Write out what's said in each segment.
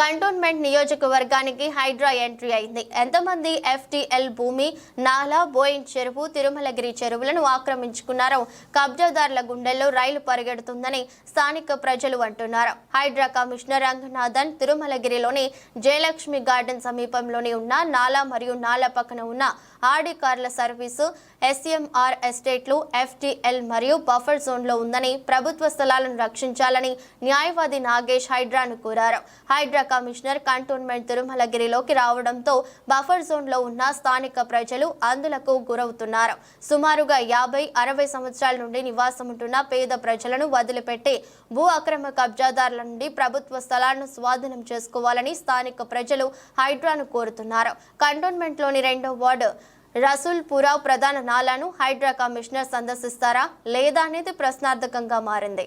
Cantonment నియోజకవర్గానికి Hydraa entry అయింది. ఎంతమంది ఎఫ్టీఎల్ భూమి నాలా బోయిన్ చెరువు తిరుమలగిరి చెరువులను ఆక్రమించుకున్నారో కబ్జాదారుల గుండెల్లో రైలు పరిగెడుతుందని స్థానిక ప్రజలు అంటున్నారు. హైడ్రా కమిషనర్ రంగనాథన్ తిరుమలగిరిలోని జయలక్ష్మి గార్డెన్ సమీపంలోని ఉన్న నాలా మరియు నాలా పక్కన ఉన్న ఆడి కార్ల సర్వీసు ఎస్ఎంఆర్ ఎస్టేట్లు ఎఫ్టీఎల్ మరియు బఫర్ జోన్లో ఉందని ప్రభుత్వ స్థలాలను రక్షించాలని న్యాయవాది నాగేష్ హైడ్రాను కోరారు. హైడ్రా కమిషనర్ కంటోన్మెంట్ తిరుమలగిరిలోకి రావడంతో బఫర్ జోన్లో ఉన్న స్థానిక ప్రజలు అందులకు గురవుతున్నారు. సుమారుగా యాభై అరవై సంవత్సరాల నుండి నివాసం ఉంటున్న పేద ప్రజలను వదిలిపెట్టి భూ అక్రమ కబ్జాదారుల నుండి ప్రభుత్వ స్థలాలను స్వాధీనం చేసుకోవాలని స్థానిక ప్రజలు హైడ్రాను కోరుతున్నారు. కంటోన్మెంట్లోని రెండో వార్డు రసూల్పురా ప్రధాన నాలాను హైడ్రా కమిషనర్ సందర్శిస్తారా లేదా అనేది ప్రశ్నార్థకంగా మారింది.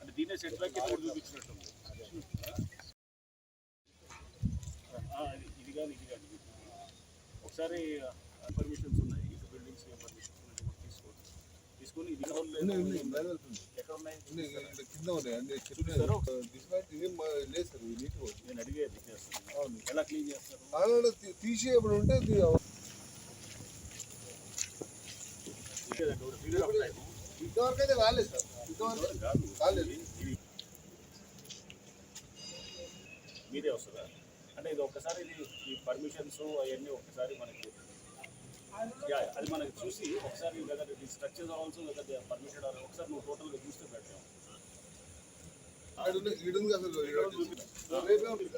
అంటే దీన్నే సెట్ బ్యాక్ కింద కూడా చూపించినట్టు ఇది కానీ ఇది కానీ ఒకసారి పర్మిషన్స్ ఉన్నాయి. ఇక బిల్డింగ్స్ పర్మిషన్స్ ఉన్నాయి. మాకు తీసుకోవచ్చు తీసుకొని ఇది. ఎక్కడ ఉన్నాయి? కింద ఉన్నాయి. నేను. ఎలా క్లీన్ చేస్తారు? ఉంటే ఇంతవరకు అయితే రాలేదు సార్. ఇంతవరకు రాలేదు. మీదే వస్తుందా? అంటే ఇది ఒక్కసారి ఇది ఈ పర్మిషన్స్ అవన్నీ ఒక్కసారి మనకి అది మనకి చూసి ఒకసారి వెదర్ ఇది స్ట్రక్చర్ ఆల్సో వెదర్ ఆర్ ఒకసారి నువ్వు టోటల్గా చూస్తే పెట్టాం ఈడుంది ఈడుంది అసలు. రేపే ఉంటుంది